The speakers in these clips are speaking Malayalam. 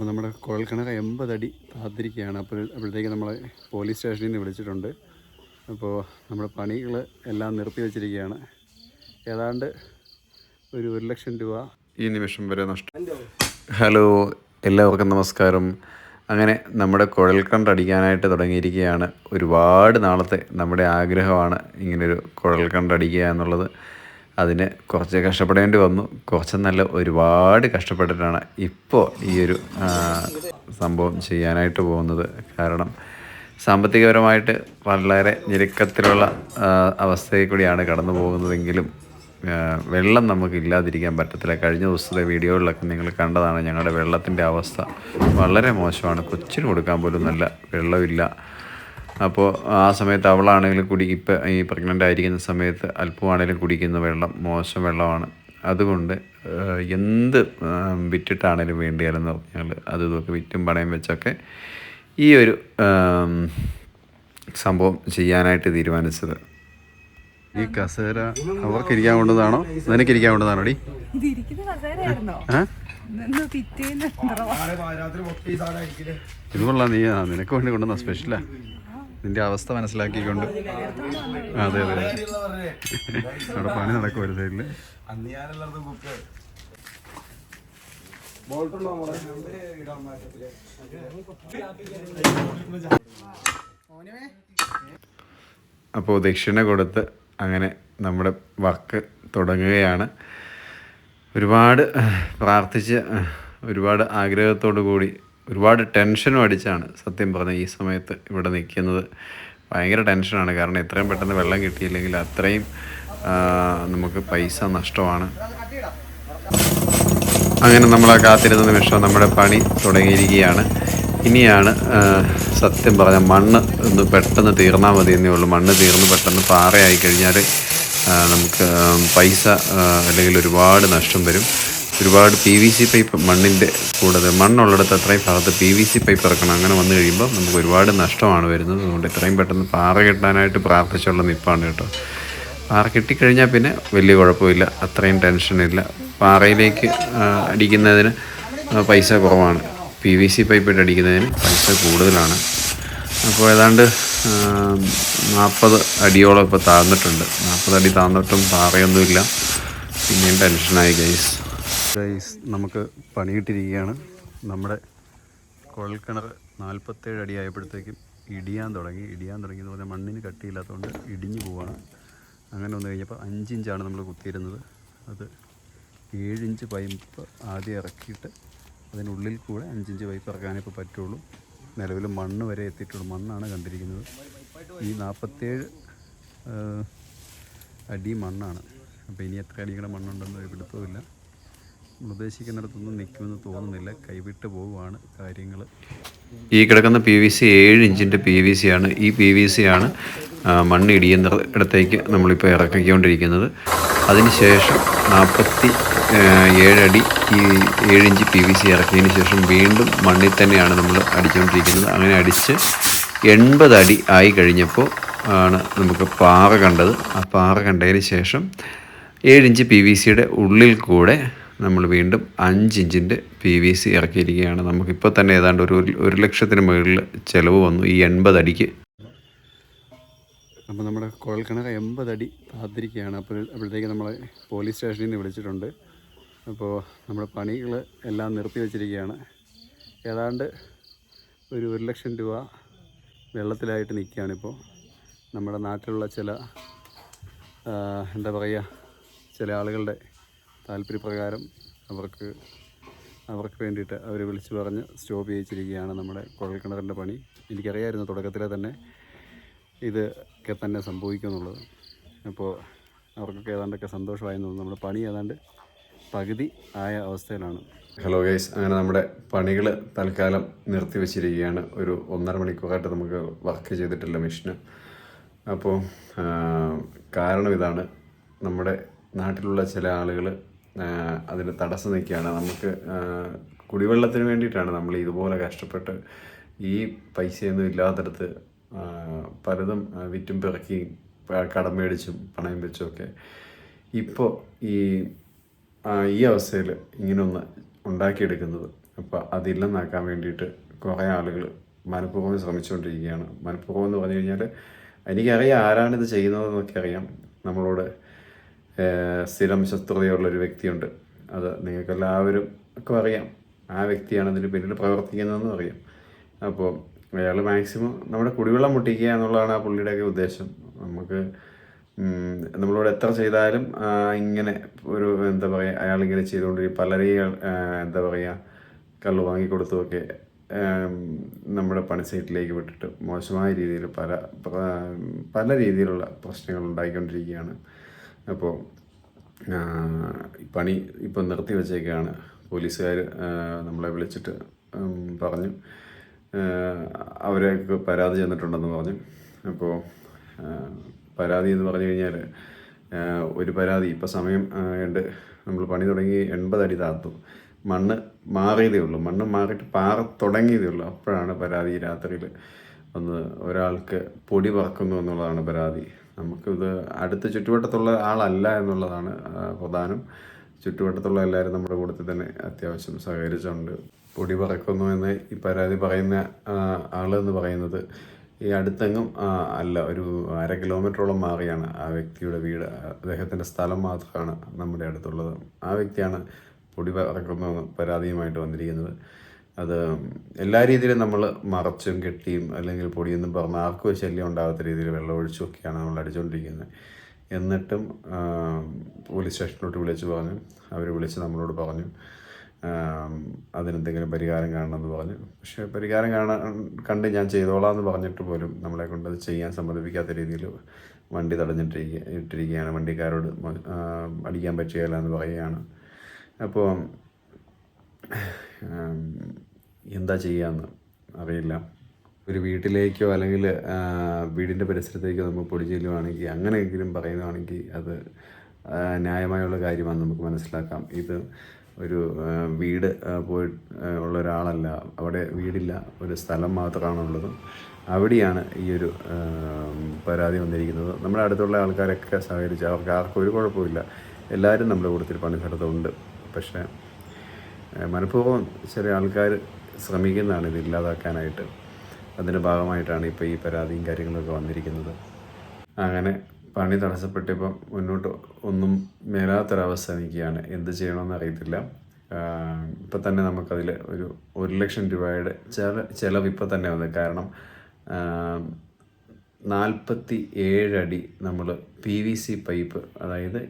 അപ്പോൾ നമ്മുടെ കുഴൽക്കിണർ എൺപതടി താത്തിരിക്കുകയാണ് അപ്പോൾ അപ്പോഴത്തേക്ക് നമ്മളെ പോലീസ് സ്റ്റേഷനിൽ നിന്ന് വിളിച്ചിട്ടുണ്ട്. അപ്പോൾ നമ്മുടെ പണികൾ എല്ലാം നിർത്തി വെച്ചിരിക്കുകയാണ്. ഏതാണ്ട് ഒരു ഒരു ലക്ഷം രൂപ. ഈ നിമിഷം വരെ നഷ്ടം. ഹലോ എല്ലാവർക്കും നമസ്കാരം. അങ്ങനെ നമ്മുടെ കുഴൽക്കണ്ട് അടിക്കാനായിട്ട് തുടങ്ങിയിരിക്കുകയാണ്. ഒരുപാട് നാളത്തെ നമ്മുടെ ആഗ്രഹമാണ് ഇങ്ങനൊരു കുഴൽക്കണ്ട് അടിക്കുക എന്നുള്ളത്. അതിന് കുറച്ച് കഷ്ടപ്പെടേണ്ടി വന്നു. കുറച്ചെന്നല്ല ഒരുപാട് കഷ്ടപ്പെട്ടിട്ടാണ് ഇപ്പോൾ ഈ ഒരു സംഭവം ചെയ്യാനായിട്ട് പോകുന്നത്. കാരണം സാമ്പത്തികപരമായിട്ട് വളരെ ഞെരുക്കത്തിലുള്ള അവസ്ഥയിൽ കൂടിയാണ് കടന്നു പോകുന്നതെങ്കിലും വെള്ളം നമുക്ക് ഇല്ലാതിരിക്കാൻ പറ്റത്തില്ല. കഴിഞ്ഞ ദിവസത്തെ വീഡിയോകളിലൊക്കെ നിങ്ങൾ കണ്ടതാണ് ഞങ്ങളുടെ വെള്ളത്തിന്റെ അവസ്ഥ. വളരെ മോശമാണ്. കൊച്ചിന് കൊടുക്കാൻ പോലും നല്ല വെള്ളമില്ല. അപ്പോൾ ആ സമയത്ത് അവളാണെങ്കിലും കുടി ഇപ്പം ഈ പ്രഗ്നന്റ് ആയിരിക്കുന്ന സമയത്ത് അല്പമാണെങ്കിലും കുടിക്കുന്ന വെള്ളം മോശം വെള്ളമാണ്. അതുകൊണ്ട് എന്ത് വിറ്റിട്ടാണെങ്കിലും വിറ്റിട്ടാണേലും വേണ്ടിയാലെന്ന് പറഞ്ഞാൽ അത് ഇതൊക്കെ വിറ്റും പണയം വെച്ചൊക്കെ ഈ ഒരു സംഭവം ചെയ്യാനായിട്ട് തീരുമാനിച്ചത്. ഈ കസേര അവർക്ക് ഇരിക്കാൻ കൊണ്ടതാണോ നിനക്ക് ഇരിക്കാൻ കൊണ്ടതാണോ ഡി ഇത് കൊള്ളാം നീ നിനക്ക് വേണ്ടി കൊണ്ടുവന്ന സ്പെഷ്യലാ നിന്റെ അവസ്ഥ മനസ്സിലാക്കിക്കൊണ്ട്. അതെ അതെ. അവിടെ പണി നടക്കും ഒരു സൈഡിൽ അപ്പോൾ ദക്ഷിണ കൊടുത്ത് അങ്ങനെ നമ്മുടെ വർക്ക് തുടങ്ങുകയാണ്. ഒരുപാട് പ്രാർത്ഥിച്ച് ഒരുപാട് ആഗ്രഹത്തോടു കൂടി ഒരുപാട് ടെൻഷനും അടിച്ചാണ് സത്യം പറഞ്ഞ ഈ സമയത്ത് ഇവിടെ നിൽക്കുന്നത്. ഭയങ്കര ടെൻഷനാണ്. കാരണം എത്രയും പെട്ടെന്ന് വെള്ളം കിട്ടിയില്ലെങ്കിൽ അത്രയും നമുക്ക് പൈസ നഷ്ടമാണ്. അങ്ങനെ നമ്മൾ കാത്തിരുന്ന നിമിഷം നമ്മുടെ പണി തുടങ്ങിയിരിക്കുകയാണ്. ഇനിയാണ് സത്യം പറഞ്ഞ മണ്ണ് ഒന്ന് പെട്ടെന്ന് തീർന്നാൽ മതി എന്നേ ഉള്ളൂ. മണ്ണ് തീർന്ന് പെട്ടെന്ന് പാറയായി കഴിഞ്ഞാൽ നമുക്ക് പൈസ അല്ലെങ്കിൽ ഒരുപാട് നഷ്ടം വരും. ഒരുപാട് പി വി സി പൈപ്പ് മണ്ണിന്റെ കൂടുതൽ മണ്ണുള്ളിടത്ത് അത്രയും ഭാഗത്ത് പി വി സി പൈപ്പ് ഇറക്കണം അങ്ങനെ വന്നു കഴിയുമ്പോൾ നമുക്ക് ഒരുപാട് നഷ്ടമാണ് വരുന്നത്. അതുകൊണ്ട് എത്രയും പെട്ടെന്ന് പാറ കെട്ടാനായിട്ട് പ്രാർത്ഥിച്ചുള്ള നിപ്പാണ് കേട്ടോ. പാറ കിട്ടിക്കഴിഞ്ഞാൽ പിന്നെ വലിയ കുഴപ്പമില്ല. അത്രയും ടെൻഷനില്ല പാറയിലേക്ക് അടിക്കുന്നതിന് പൈസ കുറവാണ്. പി വി സി പൈപ്പ് ഇട്ട് അടിക്കുന്നതിന് പൈസ കൂടുതലാണ്. അപ്പോൾ ഏതാണ്ട് നാൽപ്പത് അടിയോളം ഇപ്പോൾ താഴ്ന്നിട്ടുണ്ട്. നാൽപ്പത് അടി താഴ്ന്നിട്ടും പാറയൊന്നുമില്ല. പിന്നെയും ടെൻഷനായി ഗൈസ് ഗൈസ് നമുക്ക് പണിയിട്ടിരിക്കുകയാണ്. നമ്മുടെ കുഴൽക്കിണർ നാൽപ്പത്തേഴ് അടി ആയപ്പോഴത്തേക്കും ഇടിയാൻ തുടങ്ങി. ഇടിയാൻ തുടങ്ങി എന്ന് പറഞ്ഞാൽ മണ്ണിന് കട്ടിയില്ലാത്തതുകൊണ്ട് ഇടിഞ്ഞു പോവാണ്. അങ്ങനെ വന്നു കഴിഞ്ഞപ്പോൾ അഞ്ചിഞ്ചാണ് നമ്മൾ കുത്തിയിരുന്നത്. അത് ഏഴിഞ്ച് പൈപ്പ് ആദ്യം ഇറക്കിയിട്ട് അതിനുള്ളിൽ കൂടെ അഞ്ചിഞ്ച് പൈപ്പ് ഇറക്കാനേ ഇപ്പോൾ പറ്റുള്ളൂ. നിലവിൽ മണ്ണ് വരെ എത്തിയിട്ടുള്ളൂ. മണ്ണാണ് കണ്ടിരിക്കുന്നത്. ഈ നാൽപ്പത്തേഴ് അടി മണ്ണാണ്. അപ്പോൾ ഇനി എത്ര അടിയുടെ മണ്ണുണ്ടെന്ന് നമ്മൾ ഉദ്ദേശിക്കുന്നിടത്തൊന്നും നിൽക്കുമെന്ന് തോന്നുന്നില്ല. കൈവിട്ട് പോവുകയാണ് കാര്യങ്ങൾ ഈ കിടക്കുന്ന പി വി സി ഏഴ് ഇഞ്ചിന്റെ പി വി സി ആണ്. ഈ പി വി സി ആണ് മണ്ണ് ഇടിയുന്ന ഇടത്തേക്ക് നമ്മളിപ്പോൾ ഇറക്കിക്കൊണ്ടിരിക്കുന്നത്. അതിനുശേഷം നാൽപ്പത്തി ഏഴടി ഈ ഏഴിഞ്ച് പി വി സി ഇറക്കിയതിന് ശേഷം വീണ്ടും മണ്ണിൽ തന്നെയാണ് നമ്മൾ അടിച്ചുകൊണ്ടിരിക്കുന്നത് അങ്ങനെ അടിച്ച് എൺപത് അടി ആയി കഴിഞ്ഞപ്പോൾ ആണ് നമുക്ക് പാറ കണ്ടത്. ആ പാറ കണ്ടതിന് ശേഷം ഏഴിഞ്ച് പി വി സിയുടെ ഉള്ളിൽ കൂടെ നമ്മൾ വീണ്ടും അഞ്ച് ഇഞ്ചിന്റെ പി വി സി ഇറക്കിയിരിക്കുകയാണ്. നമുക്കിപ്പോൾ തന്നെ ഏതാണ്ട് ഒരു ഒരു ലക്ഷത്തിന് മുകളിൽ ചിലവ് വന്നു. ഈ എൺപത് അടിക്ക്. അപ്പോൾ നമ്മുടെ കുഴൽക്കിണർ എൺപതടി താത്തിരിക്കുകയാണ്. അപ്പോൾ അപ്പോഴത്തേക്ക് നമ്മളെ പോലീസ് സ്റ്റേഷനിൽ നിന്ന് വിളിച്ചിട്ടുണ്ട്. അപ്പോൾ നമ്മുടെ പണികൾ എല്ലാം നിർത്തി വെച്ചിരിക്കുകയാണ്. ഏതാണ്ട് ഒരു ഒരു ലക്ഷം രൂപ വെള്ളത്തിലായിട്ട് നിൽക്കുകയാണിപ്പോൾ നമ്മുടെ നാട്ടിലുള്ള ചില എന്താ പറയുക ചില ആളുകളുടെ താല്പര്യപ്രകാരം അവർക്ക് അവർക്ക് വേണ്ടിയിട്ട് അവർ വിളിച്ചു പറഞ്ഞ് സ്റ്റോപ്പ് ചെയ്യിച്ചിരിക്കുകയാണ് നമ്മുടെ കുഴൽക്കിണറിന്റെ പണി. എനിക്കറിയായിരുന്നു തുടക്കത്തിലെ തന്നെ ഇതൊക്കെ തന്നെ സംഭവിക്കുമെന്നുള്ളത്. അപ്പോൾ അവർക്കൊക്കെ ഏതാണ്ടൊക്കെ സന്തോഷമായെന്ന് തോന്നുന്നു. നമ്മുടെ പണി ഏതാണ്ട് പകുതി ആയ അവസ്ഥയിലാണ്. ഹലോ ഗൈസ് അങ്ങനെ നമ്മുടെ പണികൾ തൽക്കാലം നിർത്തി വെച്ചിരിക്കുകയാണ് ഒരു ഒന്നര മണിക്കൂറായിട്ട് നമുക്ക് വർക്ക് ചെയ്തിട്ടില്ല മെഷീന്. അപ്പോൾ കാരണം ഇതാണ്. നമ്മുടെ നാട്ടിലുള്ള ചില ആളുകൾ അതിന് തടസ്സം നിൽക്കുകയാണ്. നമുക്ക് കുടിവെള്ളത്തിന് വേണ്ടിയിട്ടാണ് നമ്മൾ ഇതുപോലെ കഷ്ടപ്പെട്ട് ഈ പൈസയൊന്നും ഇല്ലാത്തടത്ത് പലതും വിറ്റും പിറക്കിയും കടം മേടിച്ചും പണയം വെച്ചും ഒക്കെ ഇപ്പോൾ ഈ ഈ അവസ്ഥയിൽ ഇങ്ങനൊന്ന് ഉണ്ടാക്കിയെടുക്കുന്നത്. അപ്പോൾ അതില്ലെന്നാക്കാൻ വേണ്ടിയിട്ട് കുറേ ആളുകൾ മനഃപൂർവം ശ്രമിച്ചുകൊണ്ടിരിക്കുകയാണ്. മനഃപൂർവം എന്ന് പറഞ്ഞു കഴിഞ്ഞാൽ എനിക്കറിയാം ആരാണിത് ചെയ്യുന്നതെന്നൊക്കെ അറിയാം. നമ്മളോട് സ്ഥിരം ശത്രുതയുള്ളൊരു വ്യക്തിയുണ്ട്. അത് നിങ്ങൾക്കെല്ലാവരും ഒക്കെ അറിയാം. ആ വ്യക്തിയാണ് ഇതിന് പിന്നിൽ പ്രവർത്തിക്കുന്നതെന്നും അറിയാം. അപ്പോൾ അയാൾ മാക്സിമം നമ്മുടെ കുടിവെള്ളം മുട്ടിക്കുക എന്നുള്ളതാണ് ആ പുള്ളിയുടെയൊക്കെ ഉദ്ദേശം. നമുക്ക് നമ്മളോട് എത്ര ചെയ്താലും ഇങ്ങനെ ഒരു എന്താ പറയുക അയാളിങ്ങനെ ചെയ്തുകൊണ്ടിരിക്കും. പലരെയും എന്താ പറയുക കള്ളു വാങ്ങിക്കൊടുത്തുമൊക്കെ നമ്മുടെ പണി സൈറ്റിലേക്ക് വിട്ടിട്ട് മോശമായ രീതിയിൽ പല പല രീതിയിലുള്ള പ്രശ്നങ്ങൾ ഉണ്ടായിക്കൊണ്ടിരിക്കുകയാണ്. അപ്പോൾ പണി ഇപ്പം നിർത്തി വെച്ചേക്കാണ്. പോലീസുകാർ നമ്മളെ വിളിച്ചിട്ട് പറഞ്ഞു. അവരെയൊക്കെ പരാതി ചെന്നിട്ടുണ്ടെന്ന് പറഞ്ഞു. അപ്പോൾ പരാതി എന്ന് പറഞ്ഞു കഴിഞ്ഞാൽ ഒരു പരാതി. ഇപ്പോൾ സമയം ഉണ്ട്. നമ്മൾ പണി തുടങ്ങി എൺപത് അടി താത്തു. മണ്ണ് മാറിയതേ ഉള്ളൂ. മണ്ണ് മാറിയിട്ട് പാറ തുടങ്ങിയതേ ഉള്ളൂ. അപ്പോഴാണ് പരാതി രാത്രിയിൽ ഒന്ന് ഒരാൾക്ക് പൊടി പറക്കുന്നു എന്നുള്ളതാണ് പരാതി. നമുക്കിത് അടുത്ത ചുറ്റുവട്ടത്തുള്ള ആളല്ല എന്നുള്ളതാണ് പ്രധാനം. ചുറ്റുവട്ടത്തുള്ള എല്ലാവരും നമ്മുടെ കൂട്ടത്തിൽ തന്നെ അത്യാവശ്യം സഹകരിച്ചുണ്ട് പൊടി പറക്കുന്നു എന്ന് ഈ പരാതി പറയുന്ന ആൾ എന്ന് പറയുന്നത് ഈ അടുത്തെങ്ങും അല്ല ഒരു അര കിലോമീറ്ററോളം മാറിയാണ് ആ വ്യക്തിയുടെ വീട്. അദ്ദേഹത്തിന്റെ സ്ഥലം മാത്രമാണ് നമ്മുടെ അടുത്തുള്ളത്. ആ വ്യക്തിയാണ് പൊടി പറക്കുന്നു പരാതിയുമായിട്ട് വന്നിരിക്കുന്നത്. അത് എല്ലാ രീതിയിലും നമ്മൾ മറച്ചും കെട്ടിയും അല്ലെങ്കിൽ പൊടിയെന്നും പറഞ്ഞ് ആർക്കും ശല്യം ഉണ്ടാകാത്ത രീതിയിൽ വെള്ളം ഒഴിച്ചും ഒക്കെയാണ് നമ്മൾ അടിച്ചുകൊണ്ടിരിക്കുന്നത് എന്നിട്ടും പോലീസ് സ്റ്റേഷനിലോട്ട് വിളിച്ച് പറഞ്ഞു. അവർ വിളിച്ച് നമ്മളോട് പറഞ്ഞു. അതിനെന്തെങ്കിലും പരിഹാരം കാണണമെന്ന് പറഞ്ഞു. പക്ഷേ പരിഹാരം കാണാൻ കണ്ട് ഞാൻ ചെയ്തോളാം എന്ന് പറഞ്ഞിട്ട് പോലും നമ്മളെ കൊണ്ട് അത് ചെയ്യാൻ സമ്മതിപ്പിക്കാത്ത രീതിയിൽ വണ്ടി തടഞ്ഞിട്ടിരിക്കുക ഇട്ടിരിക്കുകയാണ്. വണ്ടിക്കാരോട് അടിക്കാൻ പറ്റുകയില്ല എന്ന് പറയുകയാണ്. അപ്പോൾ എന്താ ചെയ്യാന്ന് അറിയില്ല. ഒരു വീട്ടിലേക്കോ അല്ലെങ്കിൽ വീടിന്റെ പരിസരത്തേക്കോ നമ്മൾ പൊടി ചെല്ലുവാണെങ്കിൽ അങ്ങനെയെങ്കിലും പറയുന്നതാണെങ്കിൽ അത് ന്യായമായുള്ള കാര്യമാണ് നമുക്ക് മനസ്സിലാക്കാം. ഇത് ഒരു വീട് പോയി ഉള്ള ഒരാളല്ല. അവിടെ വീടില്ല. ഒരു സ്ഥലം മാത്രമാണുള്ളത്. അവിടെയാണ് ഈ ഒരു പരാതി വന്നിരിക്കുന്നത്. നമ്മുടെ അടുത്തുള്ള ആൾക്കാരൊക്കെ സഹകരിച്ച് അവർക്ക് ആർക്കും ഒരു കുഴപ്പമില്ല എല്ലാവരും നമ്മുടെ കൂട്ടത്തിൽ പണിസ്ഥലത്തുണ്ട് പക്ഷേ മനഃപൂർവം ചില ആൾക്കാർ ശ്രമിക്കുന്നതാണ് ഇത് ഇല്ലാതാക്കാനായിട്ട്. അതിന്റെ ഭാഗമായിട്ടാണ് ഇപ്പോൾ ഈ പരാതിയും കാര്യങ്ങളൊക്കെ വന്നിരിക്കുന്നത്. അങ്ങനെ പണി തടസ്സപ്പെട്ടിപ്പം മുന്നോട്ട് ഒന്നും മേലാത്തൊരവസ്ഥ നിൽക്കുകയാണ് എന്ത് ചെയ്യണമെന്ന് അറിയത്തില്ല. ഇപ്പം തന്നെ നമുക്കതിൽ ഒരു ഒരു ലക്ഷം രൂപയുടെ ചില ചിലവ് ഇപ്പം തന്നെ വന്നത് കാരണം നാൽപ്പത്തി ഏഴടി നമ്മൾ പി വി സി പൈപ്പ് അതായത്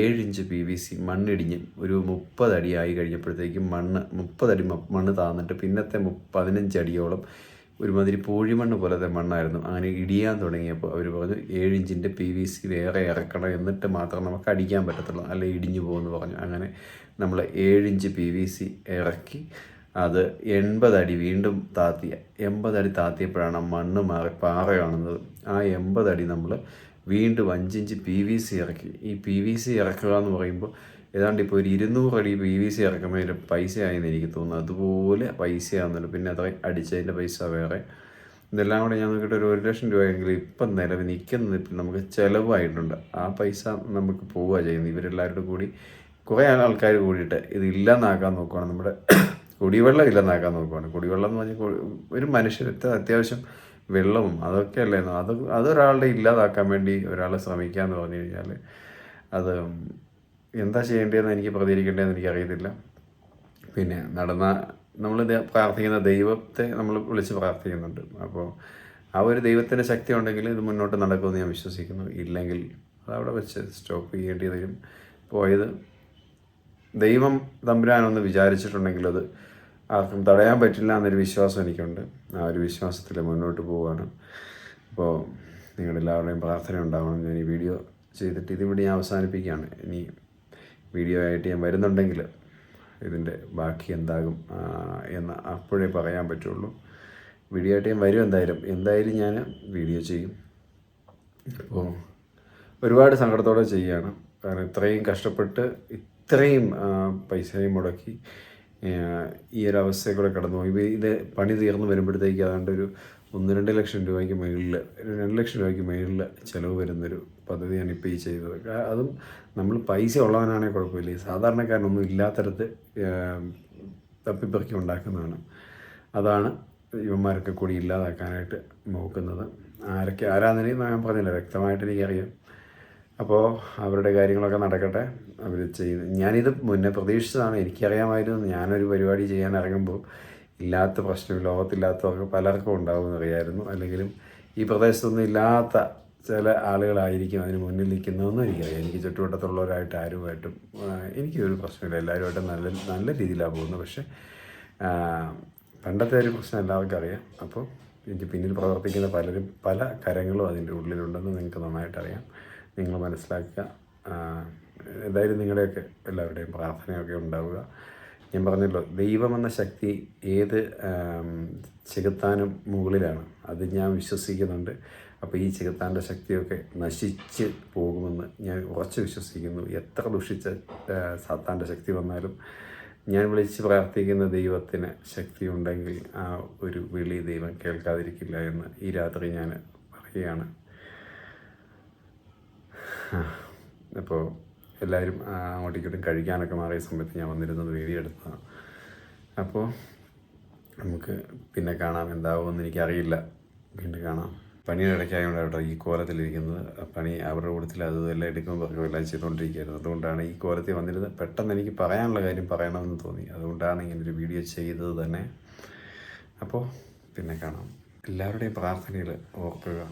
ഏഴ് ഇഞ്ച് പി വി സി മണ്ണിടിഞ്ഞ് ഒരു മുപ്പതടി ആയി കഴിഞ്ഞപ്പോഴത്തേക്കും മണ്ണ് മുപ്പതടി മണ്ണ് താന്നിട്ട് പിന്നത്തെ മു പതിനഞ്ച് അടിയോളം ഒരുമാതിരി പൂഴിമണ്ണ് പോലത്തെ മണ്ണായിരുന്നു. അങ്ങനെ ഇടിയാൻ തുടങ്ങിയപ്പോൾ അവർ പറഞ്ഞു ഏഴ് ഇഞ്ചിന്റെ പി വി സി വേറെ ഇറക്കണം എന്നിട്ട് മാത്രം നമുക്ക് അടിക്കാൻ പറ്റത്തുള്ളൂ. അല്ലെ ഇടിഞ്ഞു പോകുമെന്ന് പറഞ്ഞു. അങ്ങനെ നമ്മൾ ഏഴ് ഇഞ്ച് പി വി സി ഇറക്കി അത് എൺപതടി വീണ്ടും താത്തിയ എൺപതടി താത്തിയപ്പോഴാണ് മണ്ണ് മാറി പാറ കാണുന്നത്. ആ എൺപതടി നമ്മൾ വീണ്ടും അഞ്ചിഞ്ച് പി വി സി ഇറക്കി. ഈ പി വി സി ഇറക്കുക എന്ന് പറയുമ്പോൾ ഏതാണ്ട് ഇപ്പോൾ ഒരു ഇരുന്നൂറ് അടി പി വി സി ഇറക്കുമ്പോൾ അതിന്റെ പൈസ ആയെന്ന് എനിക്ക് തോന്നുന്നു. അതുപോലെ പൈസയാണെന്നല്ലോ പിന്നെ അത്ര അടിച്ചതിന്റെ പൈസ വേറെ. ഇതെല്ലാം കൂടെ ഞാൻ നോക്കിയിട്ട് ഒരു ഒരു ലക്ഷം രൂപയെങ്കിലും ഇപ്പം നിലവിൽ നിൽക്കുന്നത് ഇപ്പം നമുക്ക് ചിലവായിട്ടുണ്ട്. ആ പൈസ നമുക്ക് പോവുക ചെയ്യുന്നത്. ഇവരെല്ലാവരോടും കൂടി കുറേ ആൾക്കാർ കൂടിയിട്ട് ഇത് ഇല്ലാന്നാക്കാൻ നോക്കുവാണ്. നമ്മുടെ കുടിവെള്ളം ഇല്ലെന്നാക്കാൻ നോക്കുവാണ്. കുടിവെള്ളം എന്ന് പറഞ്ഞാൽ ഒരു മനുഷ്യരത്തെ അത്യാവശ്യം വെള്ളവും അതൊക്കെ അല്ലായിരുന്നു അത് അതൊരാളുടെ ഇല്ലാതാക്കാൻ വേണ്ടി ഒരാളെ ശ്രമിക്കുക എന്ന് പറഞ്ഞു കഴിഞ്ഞാൽ അത് എന്താ ചെയ്യേണ്ടതെന്ന് എനിക്ക് പ്രതികരിക്കേണ്ടതെന്ന് എനിക്കറിയത്തില്ല. പിന്നെ നടന്ന നമ്മൾ പ്രാർത്ഥിക്കുന്ന ദൈവത്തെ നമ്മൾ വിളിച്ച് പ്രാർത്ഥിക്കുന്നുണ്ട്. അപ്പോൾ ആ ഒരു ദൈവത്തിന്റെ ശക്തി ഉണ്ടെങ്കിൽ ഇത് മുന്നോട്ട് നടക്കുമെന്ന് ഞാൻ വിശ്വസിക്കുന്നു. ഇല്ലെങ്കിൽ അതവിടെ വെച്ച് സ്റ്റോപ്പ് ചെയ്യേണ്ടി വരും. പോയത് ദൈവം തമ്പുരാനൊന്ന് വിചാരിച്ചിട്ടുണ്ടെങ്കിൽ അത് ആർക്കും തടയാൻ പറ്റില്ല എന്നൊരു വിശ്വാസം എനിക്കുണ്ട്. ആ ഒരു വിശ്വാസത്തിൽ മുന്നോട്ട് പോവുകയാണ്. അപ്പോൾ നിങ്ങളെല്ലാവരുടെയും പ്രാർത്ഥന ഉണ്ടാവണം. ഞാൻ ഈ വീഡിയോ ചെയ്തിട്ട് ഇതിവിടെ ഞാൻ അവസാനിപ്പിക്കുകയാണ്. ഇനി വീഡിയോ ആയിട്ട് ഞാൻ വരുന്നുണ്ടെങ്കിൽ ഇതിന്റെ ബാക്കി എന്താകും എന്ന് അപ്പോഴേ പറയാൻ പറ്റുള്ളൂ. വീഡിയോ ആയിട്ട് ഞാൻ വരും എന്തായാലും. എന്തായാലും ഞാൻ വീഡിയോ ചെയ്യും. അപ്പോൾ ഒരുപാട് സങ്കടത്തോടെ ചെയ്യുകയാണ്. കാരണം ഇത്രയും കഷ്ടപ്പെട്ട് ഇത്രയും പൈസയും മുടക്കി ഈ ഒരു അവസ്ഥയിൽ കൂടെ കടന്നു പോയി. ഇത് പണി തീർന്നു വരുമ്പോഴത്തേക്ക് അതുകൊണ്ട് ഒരു ഒന്ന് രണ്ട് ലക്ഷം രൂപയ്ക്ക് മുകളിൽ രണ്ട് ലക്ഷം രൂപയ്ക്ക് മുകളിൽ ചിലവ് വരുന്നൊരു പദ്ധതിയാണ് ഇപ്പോൾ ഈ ചെയ്തത്. അതും നമ്മൾ പൈസ ഉള്ളവനാണെങ്കിൽ കുഴപ്പമില്ല. സാധാരണക്കാരനൊന്നും ഇല്ലാത്തരത്ത് തപ്പിപ്പറക്കി ഉണ്ടാക്കുന്നതാണ്. അതാണ് ഇവന്മാരൊക്കെ കൂടി ഇല്ലാതാക്കാനായിട്ട് നോക്കുന്നത്. ആരൊക്കെ ആരാധനയെന്ന് ഞാൻ പറഞ്ഞില്ല. വ്യക്തമായിട്ട് എനിക്കറിയാം. അപ്പോൾ അവരുടെ കാര്യങ്ങളൊക്കെ നടക്കട്ടെ. അവർ ചെയ്ത് ഞാനിത് മുന്നേ പ്രതീക്ഷിച്ചതാണ്. എനിക്കറിയാമായിരുന്നു ഞാനൊരു പരിപാടി ചെയ്യാൻ ഇറങ്ങുമ്പോൾ ഇല്ലാത്ത പ്രശ്നം ലോകത്തില്ലാത്തവർക്ക് പലർക്കും ഉണ്ടാവുമെന്ന് അറിയായിരുന്നു അല്ലെങ്കിലും ഈ പ്രദേശത്തൊന്നും ഇല്ലാത്ത ചില ആളുകളായിരിക്കും അതിന് മുന്നിൽ നിൽക്കുന്നതെന്നും എനിക്കറിയാം. എനിക്ക് ചുറ്റുവട്ടത്തുള്ളവരായിട്ട് ആരുമായിട്ടും എനിക്കൊരു പ്രശ്നമില്ല. എല്ലാവരുമായിട്ടും നല്ല നല്ല രീതിയിലാണ് പോകുന്നത്. പക്ഷേ പണ്ടത്തെ ഒരു പ്രശ്നം എല്ലാവർക്കും അറിയാം. അപ്പോൾ എനിക്ക് പിന്നിൽ പ്രവർത്തിക്കുന്ന പലരും പല കരങ്ങളും അതിന്റെ ഉള്ളിലുണ്ടെന്ന് നിങ്ങൾക്ക് നന്നായിട്ട് അറിയാം നിങ്ങൾ മനസ്സിലാക്കുക. എന്തായാലും നിങ്ങളുടെയൊക്കെ എല്ലാവരുടെയും പ്രാർത്ഥനയൊക്കെ ഉണ്ടാവുക. ഞാൻ പറഞ്ഞല്ലോ ദൈവമെന്ന ശക്തി ഏത് ചെകുത്താനും മുകളിലാണ്. അത് ഞാൻ വിശ്വസിക്കുന്നുണ്ട്. അപ്പോൾ ഈ ചെകുത്താന്റെ ശക്തിയൊക്കെ നശിച്ച് പോകുമെന്ന് ഞാൻ ഉറച്ചു വിശ്വസിക്കുന്നു. എത്ര ദുഷിച്ച സാത്താന്റെ ശക്തി വന്നാലും ഞാൻ വിളിച്ച് പ്രാർത്ഥിക്കുന്ന ദൈവത്തിന് ശക്തി ഉണ്ടെങ്കിൽ ആ ഒരു വിളി ദൈവം കേൾക്കാതിരിക്കില്ല എന്ന് ഈ രാത്രി ഞാൻ പറയുകയാണ്. അപ്പോൾ എല്ലാവരും അങ്ങോട്ടും കഴിക്കാനൊക്കെ മാറിയ സമയത്ത് ഞാൻ വന്നിരുന്നത് വീഡിയോ എടുത്തതാണ്. അപ്പോൾ നമുക്ക് പിന്നെ കാണാം എന്താവുമെന്ന് എനിക്കറിയില്ല. വീണ്ടും കാണാം. പണിയുടെ ഇടയ്ക്കായതുകൊണ്ട് അവിടെ ഈ കോലത്തിലിരിക്കുന്നത്. പണി അവരുടെ കൂട്ടത്തിൽ അത് എല്ലാം എടുക്കുമ്പോൾ എല്ലാം ചെയ്തുകൊണ്ടിരിക്കുകയായിരുന്നു. അതുകൊണ്ടാണ് ഈ കോലത്തിൽ വന്നിരുന്നത്. പെട്ടെന്ന് എനിക്ക് പറയാനുള്ള കാര്യം പറയണമെന്ന് തോന്നി. അതുകൊണ്ടാണ് ഇങ്ങനൊരു വീഡിയോ ചെയ്തത് തന്നെ. അപ്പോൾ പിന്നെ കാണാം. എല്ലാവരുടെയും പ്രാർത്ഥനയിൽ ഓർക്കുക.